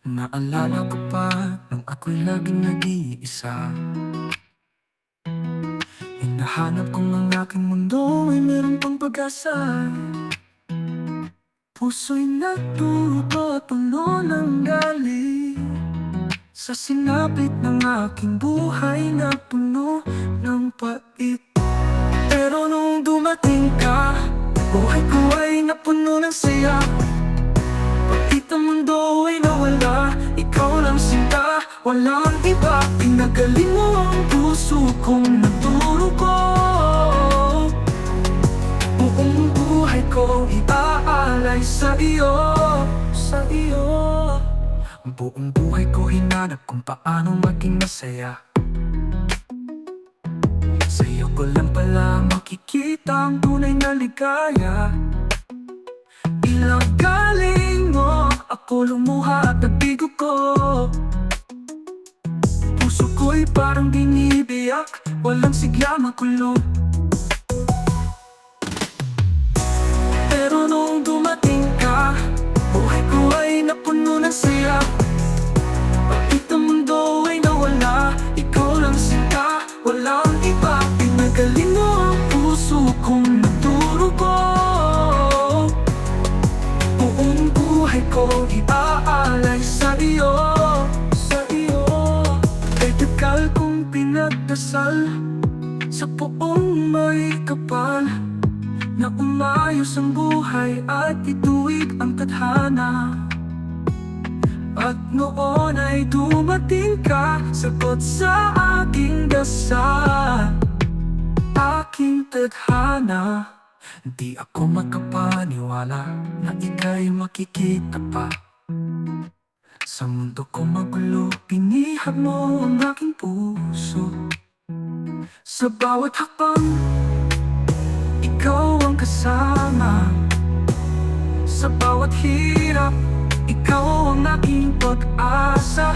Naalala ko pa nung ako'y laging nag-iisa. Hinahanap ko ng aking mundo ay meron pang pag-asa. Puso'y nagdurugo at puno ng galing Sa sinapit ng aking buhay na puno ng pait. Pero nung dumating ka Buhay ko ay napuno ng saya walang iba Pinagaling mo ang puso kong nagdurugo Buong buhay ko iaalay sa iyo Sa iyo. Buong buhay ko hinanap kung paano maging masaya. Sa'yo ko lang pala makikita ang tunay na ligaya. Ilang galing mo Ako lumuha at nabigo ko ko'y parang binibiyak. Walang sigla makulog Pero nung dumating ka Buhay ko ay napuno ng saya. Bakit ang mundo ay nawala? Ikaw lang sinta. Walang iba. Pinagaling mo ang puso kong nagdurugo Buong buhay ko iaalay sa iyo pinagdasal Sa buong may kapal. Na umayos ang buhay at ituwid ang tadhana. At noon ay dumating ka Sagot sa aking dasal. Aking tadhana Di ako makapaniwala Na ika'y makikita pa. Sa mundo ko magulo Pinihag mo ang aking puso. Sa bawat hakbang Ikaw ang kasama. Sa bawat hirap Ikaw ang aking pag-asa.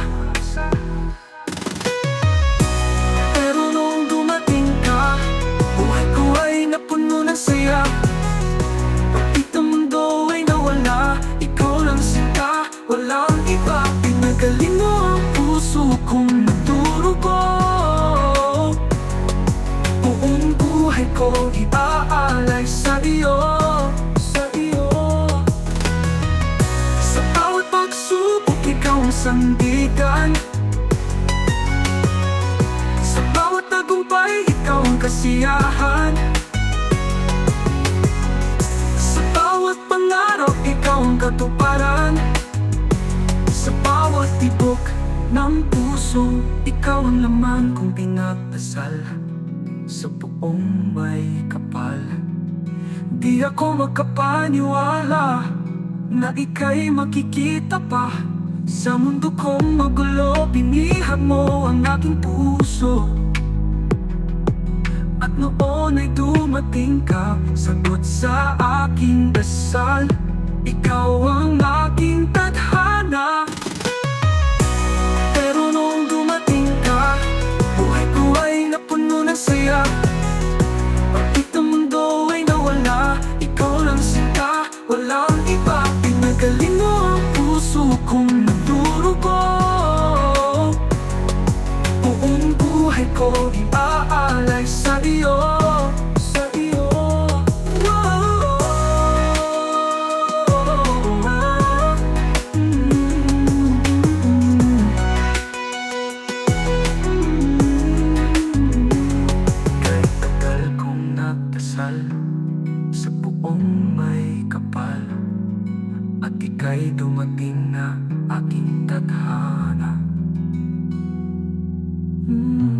Pero nung dumating ka Buhay ko ay napuno ng saya. Bakit ang mundo ay nawala Ikaw lang sinta, walang buhay ko iaalay sa iyo Sa iyo Sa bawat pagsubok ikaw ang sandigan. Sa bawat tagumpay ikaw ang kasiyahan. Sa bawat pangarap ikaw ang katuparan. Sa bawat tibok ng puso Ikaw ang laman kong pinagdasal Sa buong may kapal. Di ako makapaniwala Na ika'y makikita pa. Sa mundo kong magulo Binihag mo ang aking puso. At noon ay dumating ka Sagot sa aking dasal. Ikaw ang aking tadhana walang iba Pinagaling mo ang puso kong nagdurugo. Buong buhay ko iaalay sa iyo At ika'y dumating na aking tadhana Mm.